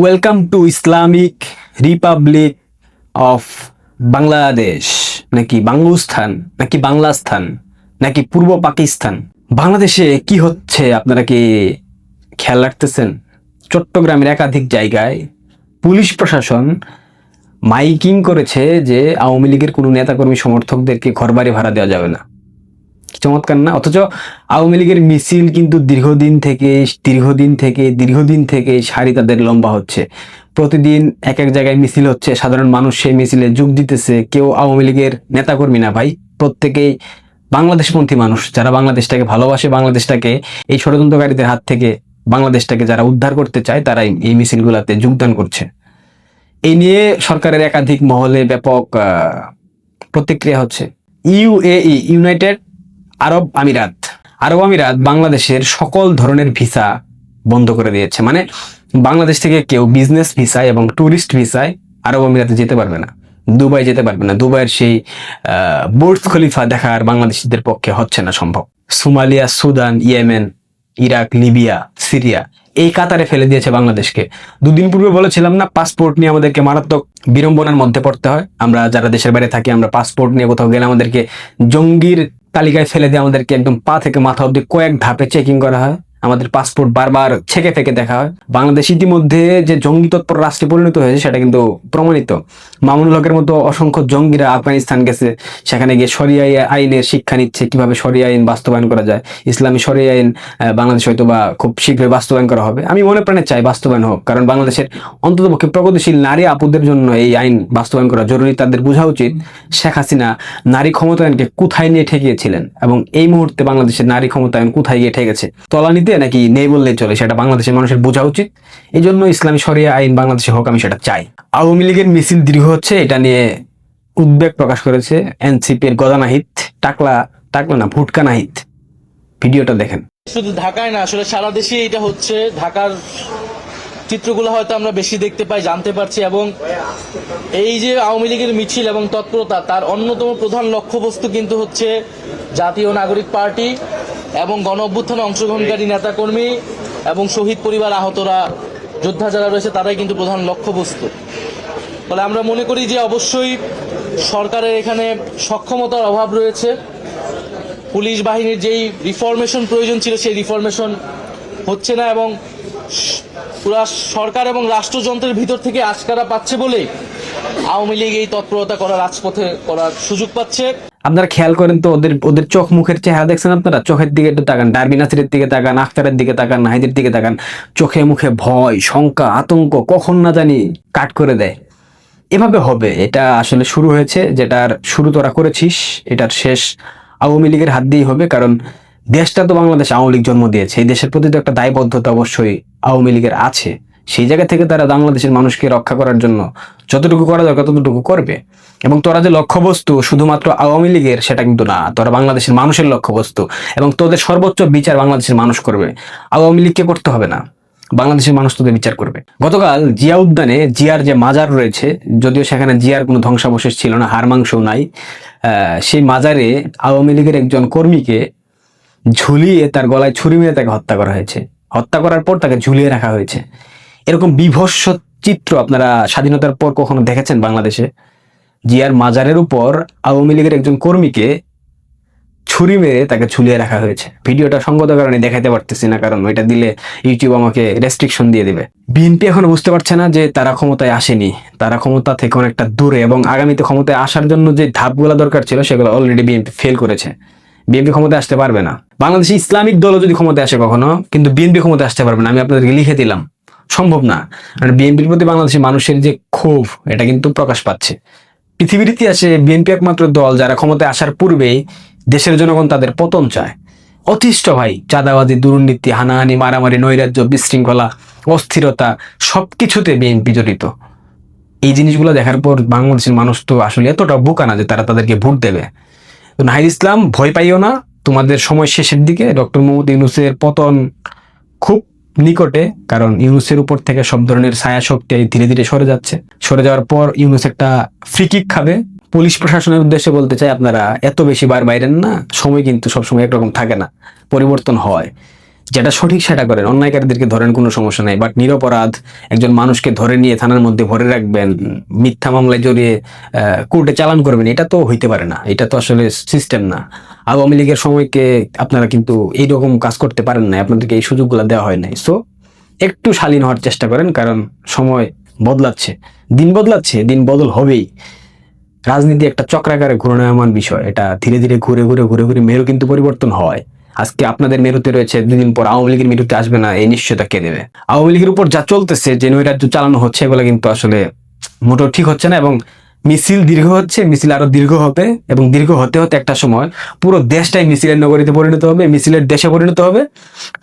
Welcome to Islamic republic of Bangladesh নাকি বাঙ্গুস্থান নাকি বাংলাস্থান? নাকি পূর্ব পাকিস্তান? বাংলাদেশে কি হচ্ছে? আপনারা কি খেয়াল রাখতেছেন? চট্টগ্রামের একাধিক জায়গায় পুলিশ প্রশাসন মাইকিং করেছে যে আওয়ামী লীগের কোনো নেতাকর্মী সমর্থকদেরকে ঘরবাড়ি ভাড়া দেওয়া যাবে না। চমৎকার না? অথচ আওয়ামী লীগের মিছিল কিন্তু দীর্ঘদিন থেকে দীর্ঘদিন থেকে দীর্ঘদিন থেকে সারি তাদের লম্বা হচ্ছে। প্রতিদিন এক এক জায়গায় মিছিল হচ্ছে। সাধারণ মানুষ সেই মিছিলে যোগ দিতেছে। কেউ আওয়ামী লীগের নেতাকর্মী না ভাই। প্রত্যেকেই বাংলাদেশপন্থী মানুষ। যারা বাংলাদেশটাকে ভালোবাসে, বাংলাদেশটাকে, এই ষড়যন্ত্রকারীদের হাত থেকে বাংলাদেশটাকে যারা উদ্ধার করতে চায়, তারাই এই মিছিলগুলোতে যোগদান করছে। এই নিয়ে সরকারের একাধিক মহলে ব্যাপক প্রতিক্রিয়া হচ্ছে। ইউএই, ইউনাইটেড আরব আমিরাত। আরব আমিরাত বাংলাদেশের সকল ধরনের ভিসা বন্ধ করে দিয়েছে। মানে বাংলাদেশ থেকে কেউ বিজনেস ভিসায় এবং ট্যুরিস্ট ভিসায় আরব আমিরাতে যেতে পারবে না। দুবাই যেতে পারবে না। দুবাইয়ের সেই বুর্জ খলিফা দেখার বাংলাদেশিদের পক্ষে হচ্ছে না সম্ভব। Somalia, Sudan, Yemen, Iraq, Libya, Syria, এই কাতারে ফেলে দিয়েছে বাংলাদেশকে। দুদিন পূর্বে বলেছিলাম না পাসপোর্ট নিয়ে আমাদেরকে মারাত্মক বিড়ম্বনার মধ্যে পড়তে হয়। আমরা যারা দেশের বাইরে থাকি, আমরা পাসপোর্ট নিয়ে কোথাও গেলে আমাদেরকে জঙ্গির তালিকায় ফেলে দিয়ে আমাদেরকে একদম পা থেকে মাথা অব্দি কয়েক ধাপে চেকিং করা হয়। আমাদের পাসপোর্ট বারবার ছেকে ফেকে দেখা হয়। বাংলাদেশ ইতিমধ্যে যে জঙ্গি তৎপর রাষ্ট্রে পরিণত হয়েছে, সেটা কিন্তু প্রমাণিত। মামুনুল হকের মতো অসংখ্য জঙ্গিরা আফগানিস্তান গেছে, সেখানে গিয়ে সরিয়া আইনের শিক্ষা নিচ্ছে, কীভাবে সরিয়া আইন বাস্তবায়ন করা যায়। ইসলামী সরিয়া আইন বাংলাদেশ হয়তো বা খুব শীঘ্রই বাস্তবায়ন করা হবে। আমি মনে প্রাণে চাই বাস্তবায়ন হোক, কারণ বাংলাদেশের অন্ততপক্ষে প্রগতিশীল নারী আপুদের জন্য এই আইন বাস্তবায়ন করা জরুরি, তাদের বোঝা উচিত শেখ হাসিনা নারী ক্ষমতায়নকে কোথায় নিয়ে ঠেকিয়েছিলেন এবং এই মুহূর্তে বাংলাদেশের নারী ক্ষমতায়ন কোথায় গিয়ে ঠেকেছে। তলানিতে নাকি নেই বললেই চলে, সেটা বাংলাদেশের মানুষের বোঝা উচিত। এই জন্য ইসলামী সরিয়া আইন বাংলাদেশে হোক, আমি সেটা চাই। আওয়ামী লীগের মিছিল দীর্ঘ হচ্ছে, এটা নিয়ে উদ্বেগ প্রকাশ করেছে এনসিপির গদানাহিত টাকলা টাকলা না, ভুটকা নাহিত ভিডিওটা দেখেন। শুধু ঢাকায় না, আসলে সারা দেশে এটা হচ্ছে। ঢাকার চিত্রগুলো হয়তো আমরা বেশি দেখতে পাই, জানতে পারছি, এবং এই যে আওয়ামী লীগের মিছিল এবং তৎপরতা, তার অন্যতম প্রধান লক্ষ্যবস্তু কিন্তু হচ্ছে জাতীয় নাগরিক পার্টি। এবং গণ অভ্যুত্থানে অংশগ্রহণকারী নেতাকর্মী এবং শহীদ পরিবার আহতরা যোদ্ধা যারা রয়েছে, তারাই কিন্তু প্রধান লক্ষ্যবস্তু। ফলে আমরা মনে করি যে অবশ্যই সরকারের এখানে সক্ষমতার অভাব রয়েছে। পুলিশ বাহিনীর যেই রিফরমেশন প্রয়োজন ছিল, সেই রিফরমেশন হচ্ছে না এবং পুরা সরকার এবং রাষ্ট্রযন্ত্রের ভিতর থেকে আশকারা পাচ্ছে বলেই আওয়ামী লীগ এই তৎপরতা করার রাজপথে করার সুযোগ পাচ্ছে। আপনারা খেয়াল করেন তো, ওদের ওদের চোখ মুখের চেহারা দেখছেন আপনারা? চোখের দিকে একটু তাকান, ডারবি নাসিরের দিকে তাকান, আখতারের দিকে তাকান, নাহিদের দিকে তাকান, চোখে মুখে ভয়, শঙ্কা, আতঙ্ক কখন না জানি কাট করে দেয়। এভাবে হবে, এটা আসলে শুরু হয়েছে, যেটার শুরু তোরা করেছিস, এটার শেষ আওয়ামী লীগের হাত দিয়েই হবে, কারণ দেশটা তো বাংলাদেশ আওয়ামী লীগ জন্ম দিয়েছে, এই দেশের প্রতি তো একটা দায়বদ্ধতা অবশ্যই আওয়ামী লীগের আছে। সেই জায়গা থেকে তারা বাংলাদেশের মানুষকে রক্ষা করার জন্য যতটুকু করা দরকার ততটুকু করবে। এবং তোরা যে লক্ষ্যবস্তু শুধুমাত্র আওয়ামী লীগের, সেটা কিন্তু না। তোরা বাংলাদেশের মানুষের লক্ষ্যবস্তু। এবং তোদের সর্বোচ্চ বিচার বাংলাদেশের মানুষ করবে। আওয়ামী লীগকে করতে হবে না। বাংলাদেশের মানুষ তোদের বিচার করবে। গতকাল জিয়া উদ্যানে জিয়ার যে মাজার রয়েছে, যদিও সেখানে জিয়ার কোনো ধ্বংসাবশেষ ছিল না, হাড় মাংসও নাই সেই মাজারে আওয়ামী লীগের একজন কর্মীকে ঝুলিয়ে তার গলায় ছুরি মেরে তাকে হত্যা করা হয়েছে। হত্যা করার পর তাকে ঝুলিয়ে রাখা হয়েছে। এরকম বিভৎস চিত্র আপনারা স্বাধীনতার পর কখনো দেখেছেন বাংলাদেশে? জিয়ার মাজারের উপর আওয়ামী লীগের একজন কর্মীকে ছুরি মেরে তাকে ঝুলিয়ে রাখা হয়েছে। ভিডিওটা সঙ্গত কারণে দেখাতে পারতেছি না, কারণ ওইটা দিলে ইউটিউব আমাকে রেস্ট্রিকশন দিয়ে দেবে। বিএনপি এখনও বুঝতে পারছে না যে তারা ক্ষমতায় আসেনি। তারা ক্ষমতা থেকে অনেকটা দূরে এবং আগামীতে ক্ষমতায় আসার জন্য যে ধাপগুলো দরকার ছিল, সেগুলো অলরেডি বিএনপি ফেল করেছে। বিএনপি ক্ষমতায় আসতে পারবে না। বাংলাদেশে ইসলামিক দলও যদি ক্ষমতায় আসে কখনো, কিন্তু বিএনপি ক্ষমতায় আসতে পারবে না। আমি আপনাদেরকে লিখে দিলাম। সম্ভব না। কারণ বিএনপির প্রতি বাংলাদেশের মানুষের যে ক্ষোভ, এটা কিন্তু প্রকাশ পাচ্ছে। পৃথিবীর ইতিহাসে বিএনপি একমাত্র দল যারা ক্ষমতায় আসার পূর্বেই দেশের জনগণ তাদের পতন চায়। অতিষ্ঠ ভাই, চাঁদাবাজি, দুর্নীতি, হানাহানি, মারামারি, নৈরাজ্য, বিশৃঙ্খলা, অস্থিরতা সব কিছুতে বিএনপি জড়িত। এই জিনিসগুলো দেখার পর বাংলাদেশের মানুষ তো আসলে এতটা বোকা না যে তারা তাদেরকে ভোট দেবে। নাহিদ ইসলাম, ভয় পাইও না। তোমাদের সময় শেষের দিকে ডক্টর মোহাম্মদ ইউনুসের পতন খুব নিকটে, কারণ ইউনুসের উপর থেকে সব ধরনের ছায়া শক্তি ধীরে ধীরে সরে যাচ্ছে। সরে যাওয়ার পর ইউনুস একটা ফ্রিকিক খাবে। পুলিশ প্রশাসনের উদ্দেশ্যে বলতে চাই, আপনারা এত বেশি বার বাইরেন না। সময় কিন্তু সবসময় একরকম থাকে না। পরিবর্তন হয়। যেটা সঠিক সেটা করেন। অন্যায়কারীদেরকে ধরেন কোনো সমস্যা নাই বাট নিরপরাধ একজন মানুষকে ধরে নিয়ে থানার মধ্যে ভরে রাখবেন, মিথ্যা মামলায় জড়িয়ে কোর্টে চালান করবেন, এটা তো হইতে পারে না। এটা তো আসলে সিস্টেম না। আওয়ামী লীগের সময়কে আপনারা কিন্তু এইরকম কাজ করতে পারেন না আপনাদেরকে এই সুযোগগুলো দেওয়া হয় নাই। সো একটু শালীন হওয়ার চেষ্টা করেন, কারণ সময় বদলাচ্ছে। দিন বদলাচ্ছে, দিন বদল হবেই। রাজনীতি একটা চক্রাকারে ঘূর্ণায়মান বিষয়, এটা ধীরে ধীরে ঘুরে ঘুরে ঘুরে ঘুরে মেরু কিন্তু পরিবর্তন হয়। আজকে আপনাদের মেরুতে রয়েছে দুদিন পর আওয়ামী লীগের মেরুতে আসবে না, এই নিশ্চয়তা কে দেবে? আওয়ামী লীগের উপর যা চলতেছে, যে নৈরাজ্য চালানো হচ্ছে, এগুলো কিন্তু আসলে মোটেও ঠিক হচ্ছে না এবং মিছিল দীর্ঘ হচ্ছে, মিছিল আরও দীর্ঘ হবে এবং দীর্ঘ হতে হতে একটা সময় পুরো দেশটাই মিছিলের নগরীতে পরিণত হবে, মিছিলের দেশে পরিণত হবে।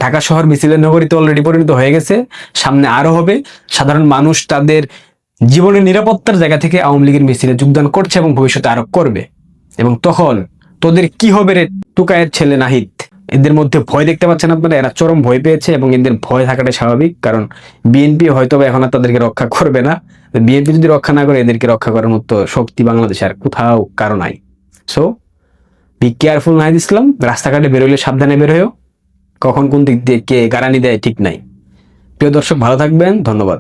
ঢাকা শহর মিছিলের নগরীতে অলরেডি পরিণত হয়ে গেছে, সামনে আরও হবে। সাধারণ মানুষ তাদের জীবনের নিরাপত্তার জায়গা থেকে আওয়ামী লীগের মিছিলে যোগদান করছে এবং ভবিষ্যতে আরও করবে। এবং তখন তোদের কি হবে রে, টুকায়ের ছেলে নাহিদ? এদের মধ্যে ভয় দেখতে পাচ্ছেন আপনারা? এরা চরম ভয় পেয়েছে এবং এদের ভয় থাকাটা স্বাভাবিক, কারণ বিএনপি হয়তো এখন আর তাদেরকে রক্ষা করবে না। বিএনপি যদি রক্ষা না করে, এদেরকে রক্ষা করার মতো শক্তি বাংলাদেশে আর কোথাও কারও নাই। So be careful Nahid Islam, রাস্তাঘাটে বেরোলে সাবধানে বেরোয়ও কখন কোন দিক দিয়ে কে গারানি দেয় ঠিক নাই। প্রিয় দর্শক, ভালো থাকবেন, ধন্যবাদ।